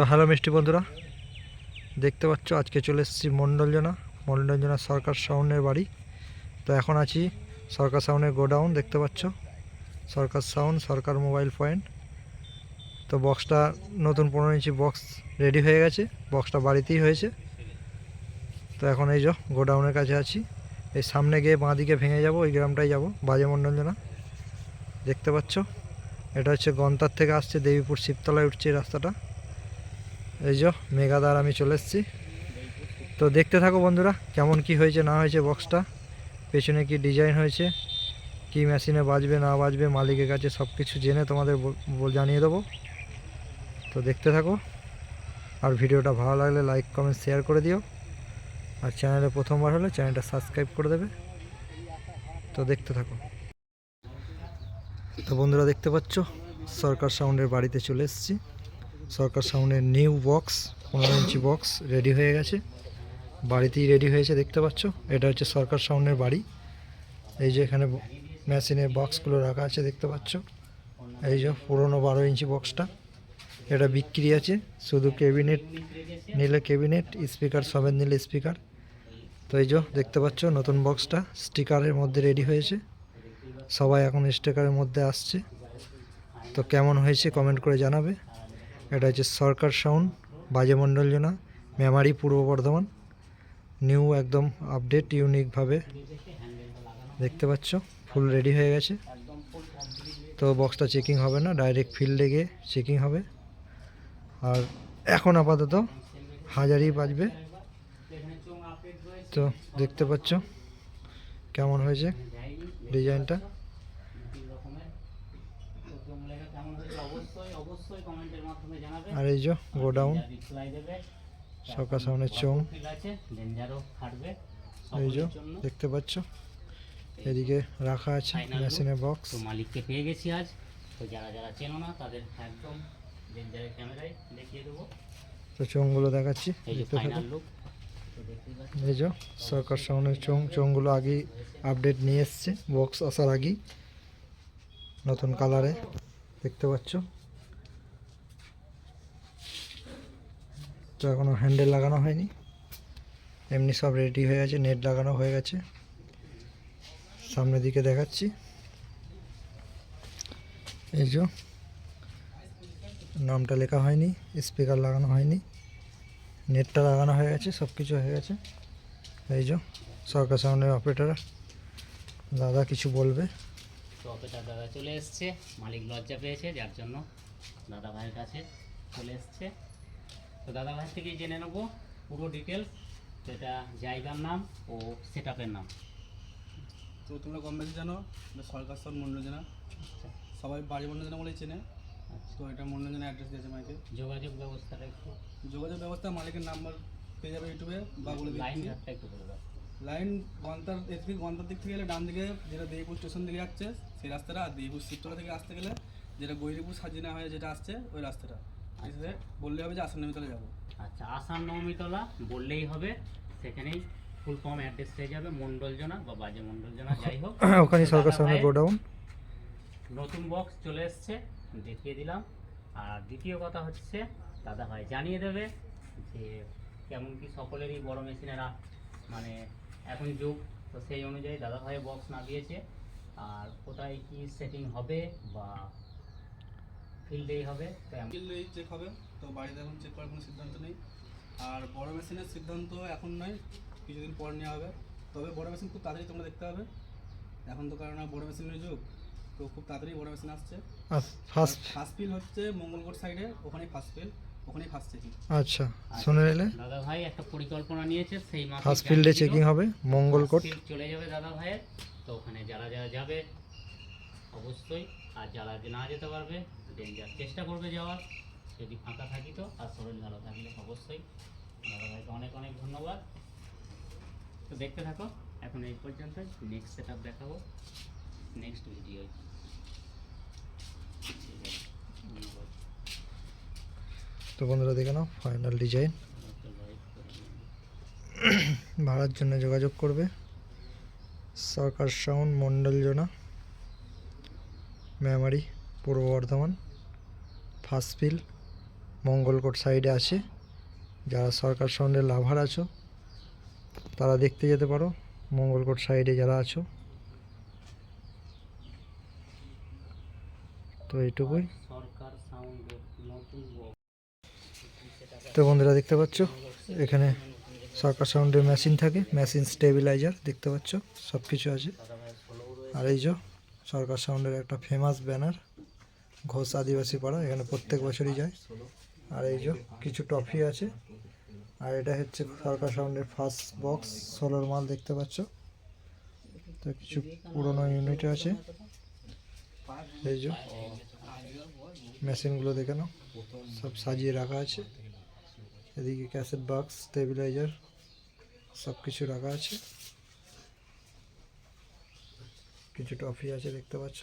তো হ্যালো মিষ্টি বন্ধুরা, দেখতে পাচ্ছ আজকে চলে এসেছি মণ্ডলজনা মণ্ডলজনা সরকার সাউন্ডের বাড়ি। তো এখন আছি সরকার সাউন্ডের গোডাউন, দেখতে পাচ্ছ? Sarkar sound, Sarkar mobile point. তো বক্সটা নতুন পনেরো ইঞ্চি বক্স রেডি হয়ে গেছে, বক্সটা বাড়িতেই হয়েছে। তো এখন এই যে গোডাউনের কাছে আছি, এই সামনে গিয়ে বাঁ দিকে ভেঙে যাব, ওই গ্রামটাই যাব, বাজে মণ্ডলজনা দেখতে পাচ্ছ? এটা হচ্ছে গন্তার থেকে আসছে, দেবীপুর শিবতলায় উঠছে রাস্তাটা। এই যে মেঘাদার আমি চলে এসেছি। তো দেখতে থাকো বন্ধুরা, কেমন কি হয়েছে, না হয়েছে বক্সটা পেছনে কি ডিজাইন হয়েছে, কি মেশিনে বাজবে, না বাজবে, মালিকের কাছে সব কিছু জেনে তোমাদের জানিয়ে দেবো। তো দেখতে থাকো। আর ভিডিওটা ভালো লাগলে লাইক কমেন্ট শেয়ার করে দিও। আর চ্যানেলে প্রথমবার হলে চ্যানেলটা সাবস্ক্রাইব করে দেবে। তো দেখতে থাকো। তো বন্ধুরা দেখতে পাচ্ছ, সরকার সাউন্ডের বাড়িতে চলে এসেছি। সরকার সাউন্ডের নিউ বক্স, পনেরো ইঞ্চি বক্স রেডি হয়ে গেছে। বাড়িতেই রেডি হয়েছে, দেখতে পাচ্ছ? এটা হচ্ছে সরকার সাউন্ডের বাড়ি। এই যে এখানে মেশিনের বক্সগুলো রাখা আছে, দেখতে পাচ্ছ? এই যে পুরোনো বারো ইঞ্চি বক্সটা। এটা বিক্রি আছে, শুধু ক্যাবিনেট নিলে ক্যাবিনেট, স্পিকার সবের নিলে স্পিকার। তো এই যে দেখতে পাচ্ছ, নতুন বক্সটা স্টিকারের মধ্যে রেডি হয়েছে। সবাই এখন স্টিকারের মধ্যে আসছে। তো কেমন হয়েছে কমেন্ট করে জানাবে। এটা হচ্ছে সরকার সাউন্ড, বাজে মণ্ডলজনা মেমারি পূর্ব বর্ধমান নিউ একদম আপডেট ইউনিকভাবে দেখতে পাচ্ছ ফুল রেডি হয়ে গেছে। তো বক্সটা চেকিং হবে না ডাইরেক্ট ফিল্ডে গিয়ে চেকিং হবে। আর এখন আপাতত হাজারই বাজবে। তো দেখতে পাচ্ছ কেমন হয়েছে ডিজাইনটা আর এই যে গোডাউন সরকার সামনের চোং এই যে দেখতে পাচ্ছ? এদিকে রাখা আছে মেশিনের বক্স তো মালিককে পেয়ে গেছি আজ। তো যারা যারা চেনো না তাদের একদম ডেঞ্জারের ক্যামেরায় দেখিয়ে দেবো। তো চোংগুলো দেখাচ্ছি। এই যে সরকার সামনের চোং চোংগুলো আগেই আপডেট নিয়ে এসছে। বক্স আসার আগেই। নতুন কালারে দেখতে পাচ্ছ? তো এখনও হ্যান্ডেল লাগানো হয়নি। এমনি সব রেডি হয়ে গেছে নেট লাগানো হয়ে গেছে। সামনের দিকে দেখাচ্ছি। এই যে, নামটা লেখা হয়নি স্পিকার লাগানো হয়নি। নেটটা লাগানো হয়ে গেছে সব কিছু হয়ে গেছে। এই যে, সরকার সাউন্ডের অপারেটার দাদা কিছু বলবে? তো অপেটার দাদা চলে এসছে, মালিক লজ্জা পেয়েছে, যার জন্য দাদা ভাইয়ের কাছে চলে এসছে। তো দাদা ভাইয়ের থেকেই জেনে নেব পুরো ডিটেলস তো এটা জায়গার নাম ও সেট নাম। তো তোমরা কম বেশি জানো সরকার সব মনোরঞ্জনা। সবাই বাড়ি মনোরঞ্জনা বলেই চেনে। আচ্ছা। তো এটা মনোরঞ্জনা অ্যাড্রেস দিয়েছে মাইকে। যোগাযোগ ব্যবস্থাটা একটু। যোগাযোগ ব্যবস্থা মালিকের নাম্বার পেয়ে যাবে ইউটিউবে বা বলে লাইন একটু বলে দাও লাইন গন্তার এসপি গন্তার দিক থেকে গেলে ডান দিকে যেটা দেবীপুর স্টেশন দিকে যাচ্ছে সেই রাস্তাটা আর দেবীপুর শিবতলা থেকে আসতে গেলে যেটা গৈরিপুর সাজিনা হয়ে যেটা আসছে ওই রাস্তাটা। এসে বললে হবে যে আসান নবীতলা যাব। আচ্ছা আসাম নবমীতলা বললেই হবে। সেখানেই ফুল ফর্ম অ্যাড্রেস পেয়ে যাবে। মণ্ডলজনা বা বাজে মণ্ডলজনা যাই হোক। ওখানে সরকার ভাইয়ের গোডাউন নতুন বক্স চলে এসছে। দেখিয়ে দিলাম। আর দ্বিতীয় কথা হচ্ছে দাদা ভাই জানিয়ে দেবে যে কেমন কি সকলেরই বড় মেশিনেরা মানে এখন যুগ। তো সেই অনুযায়ী দাদা ভাই বক্স না দিয়েছে আর কোথায় কি সেটিং হবে বা ফিল্ডেই হবে বিল চেক হবে তো বাড়িতে এখন চেক করার কোনো সিদ্ধান্ত নেই। আর বড় মেশিনের সিদ্ধান্ত এখন নয় কিছুদিন পর নেওয়া হবে। তবে বড় মেশিন খুব তাড়াতাড়ি তোমরা দেখতে হবে এখন তো কারণ বড় মেশিনের যুগ তো খুব তাড়াতাড়ি বড় মেশিন আসছে। ফার্স্ট ফার্স্ট পিল হচ্ছে মঙ্গলকোট সাইডে ওখানেই ফার্স্ট পিল ওখানেই ফার্স্ট চেকিং আচ্ছা শুনে নিলে? দাদা ভাই একটা পরিকল্পনা নিয়েছে সেই মাফিক ফার্স্ট ফিল্ডে। চেকিং হবে মঙ্গলকোট। চলে যাবে দাদা ভাইয়ের তো ওখানে যারা যারা যাবে অবশ্যই। আর যারা যে না যেতে পারবে ডেঞ্জার চেষ্টা করবে যাওয়ার। যদি ফাঁকা থাকি তো আর শরীর ভালো থাকলে অবশ্যই। দাদা ভাইকে অনেক অনেক ধন্যবাদ। তো দেখতে থাকো, এখন এই পর্যন্ত নেক্সট সেট আপ দেখাবো নেক্সট ভিডিও তো বন্ধুরা, দেখে নাও ফাইনাল ডিজাইন ভাড়ার জন্য যোগাযোগ করবে। সরকার sound মণ্ডলজনা Memari Purba Bardhaman. First feel Mangalkot সাইডে আছে যারা সরকার সাউন্ডের লাভার আছো, তারা দেখতে যেতে পারো, মঙ্গলকোট সাইডে যারা আছো। তো এইটুকুই। তো বন্ধুরা দেখতে পাচ্ছ, এখানে সরকার সাউন্ডের মেশিন থাকে মেশিন স্টেবিলাইজার দেখতে পাচ্ছ সব কিছু আছে। আর এই যে সরকার সাউন্ডের একটা ফেমাস ব্যানার ঘোষ আদিবাসী পাড়া, এখানে প্রত্যেক বছরই যায়। আর এই যে কিছু ট্রফি আছে, আর এটা হচ্ছে সরকার সাউন্ডের ফার্স্ট বক্স, ষোলোর মাল দেখতে পাচ্ছ। তো কিছু পুরোনো ইউনিট আছে। এই যে মেশিনগুলো দেখে নাও, সব সাজিয়ে রাখা আছে। এদিকে ক্যাসেট বক্স, স্টেবিলাইজার, সব কিছু রাখা আছে। কিছু টফি আছে দেখতে পাচ্ছ।